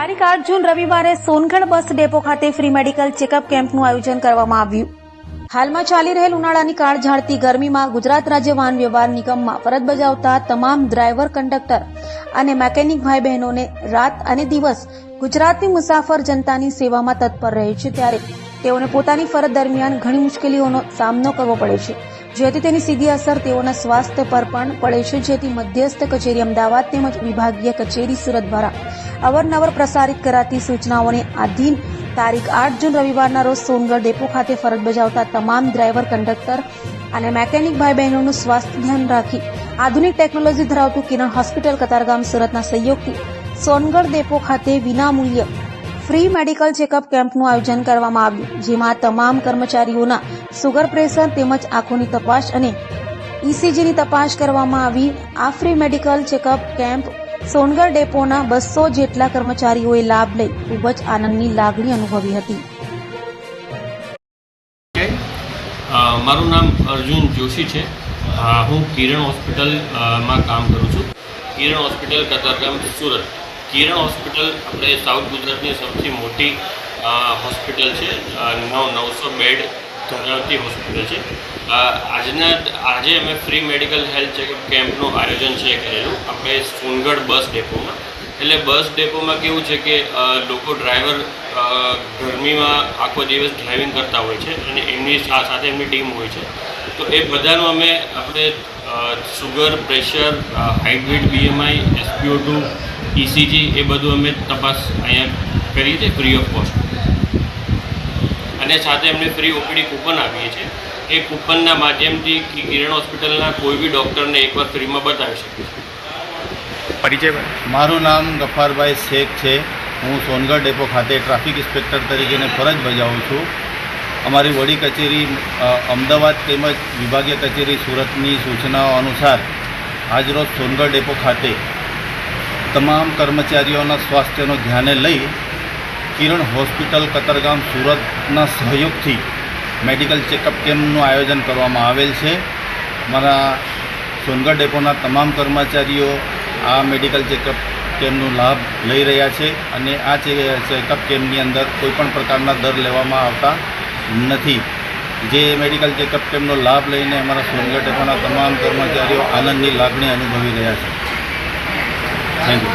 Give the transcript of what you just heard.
તારીખ આઠ જૂન રવિવારે સોનગઢ બસ ડેપો ખાતે ફ્રી મેડિકલ ચેકઅપ કેમ્પનું આયોજન કરવામાં આવ્યું. હાલમાં ચાલી રહેલ ઉનાળાની કાળ ઝાડતી ગરમીમાં ગુજરાત રાજ્ય વાહન વ્યવહાર નિગમમાં ફરજ બજાવતા તમામ ડ્રાઈવર કંડક્ટર અને મેકેનિક ભાઈ બહેનોને રાત અને દિવસ ગુજરાતની મુસાફર જનતાની સેવામાં તત્પર રહે છે. ત્યારે તેઓને પોતાની ફરજ દરમિયાન ઘણી મુશ્કેલીઓનો સામનો કરવો પડે છે. જેથી તેની સીધી અસર તેઓના સ્વાસ્થ્ય પર પણ પડે છે. જેથી મધ્યસ્થ કચેરી અમદાવાદ તેમજ વિભાગીય કચેરી સુરત દ્વારા અવારનવાર પ્રસારિત કરાતી સૂચનાઓને આધીન તારીખ આઠ જૂન રવિવારના રોજ સોનગઢ ડેપો ખાતે ફરજ બજાવતા તમામ ડ્રાઈવર, કંડક્ટર અને મેકેનિક ભાઈ બહેનોનું સ્વાસ્થ્ય ધ્યાન રાખી આધુનિક ટેકનોલોજી ધરાવતું કિરણ હોસ્પિટલ કતારગામ સુરતના સહયોગથી સોનગઢ ડેપો ખાતે વિનામૂલ્ય ફ્રી મેડિકલ ચેકઅપ કેમ્પનું આયોજન કરવામાં આવ્યું, જેમાં તમામ કર્મચારીઓના સુગર પ્રેશર તેમજ આંખોની તપાસ અને ઈસીજીની તપાસ કરવામાં આવી. આ free medical checkup camp Songadh ડેપોના બસો જેટલા કર્મચારીઓએ લાભ લઈ ખૂબ જ આનંદની લાગણી અનુભવી હતી. મારું નામ અર્જુન જોશી છે. હું કિરણ હોસ્પિટલમાં કામ કરું છું. કિરણ હોસ્પિટલ કતારગામ સુરત. કિરણ હોસ્પિટલ આપણે સાઉથ ગુજરાતની સૌથી મોટી હોસ્પિટલ છે. નવ, નવસો બેડ ધરાવતી હોસ્પિટલ છે. આજના, આજે અમે ફ્રી મેડિકલ હેલ્થ ચેકઅપ કેમ્પનું આયોજન છે કરેલું. આપણે સોનગઢ બસ ડેપોમાં. એટલે બસ ડેપોમાં કેવું છે કે લોકો ડ્રાઈવર ગરમીમાં આખો દિવસ ડ્રાઇવિંગ કરતા હોય છે અને એમની સાથે એમની ટીમ હોય છે. તો એ બધાનું અમે, આપણે sugar pressure hybrid BMI SPO two ECG એ બધું અમે તપાસ અહીંયા કરીએ છીએ ફ્રી ઓફ કોસ્ટ અને સાથે એમને ફ્રી ઓપીડી કૂપન આપીએ છીએ. એ કૂપનના માધ્યમથી કિરણ હોસ્પિટલના કોઈ બી ડૉક્ટરને એકવાર ફ્રીમાં બતાવી શકીએ છીએ. પરિચય મારું નામ ગફારભાઈ શેખ છે. હું સોનગઢ ડેપો ખાતે ટ્રાફિક ઇન્સ્પેક્ટર તરીકેને ફરજ બજાવું છું. અમારી વડી કચેરી અમદાવાદ તેમજ વિભાગીય કચેરી સુરતની સૂચનાઓ અનુસાર આજરોજ સોનગઢ ડેપો ખાતે તમામ કર્મચારીઓના સ્વાસ્થ્યનો ધ્યાને લઈ કિરણ હોસ્પિટલ, કતરગામ, સુરતના સહયોગથી મેડિકલ ચેકઅપ કેમ્પનું આયોજન કરવામાં આવેલ છે. મારા સોનગઢ ડેપોના તમામ કર્મચારીઓ આ મેડિકલ ચેકઅપ કેમ્પનો લાભ લઈ રહ્યા છે અને આ ચેકઅપ કેમ્પની અંદર કોઈપણ પ્રકારના દર લેવામાં આવતા નથી. જે મેડિકલ ચેકઅપ કેમ્પનો લાભ લઈને અમારા સોનગઢ ડેપોના તમામ કર્મચારીઓ આનંદની લાગણી અનુભવી રહ્યા છે. Thank you.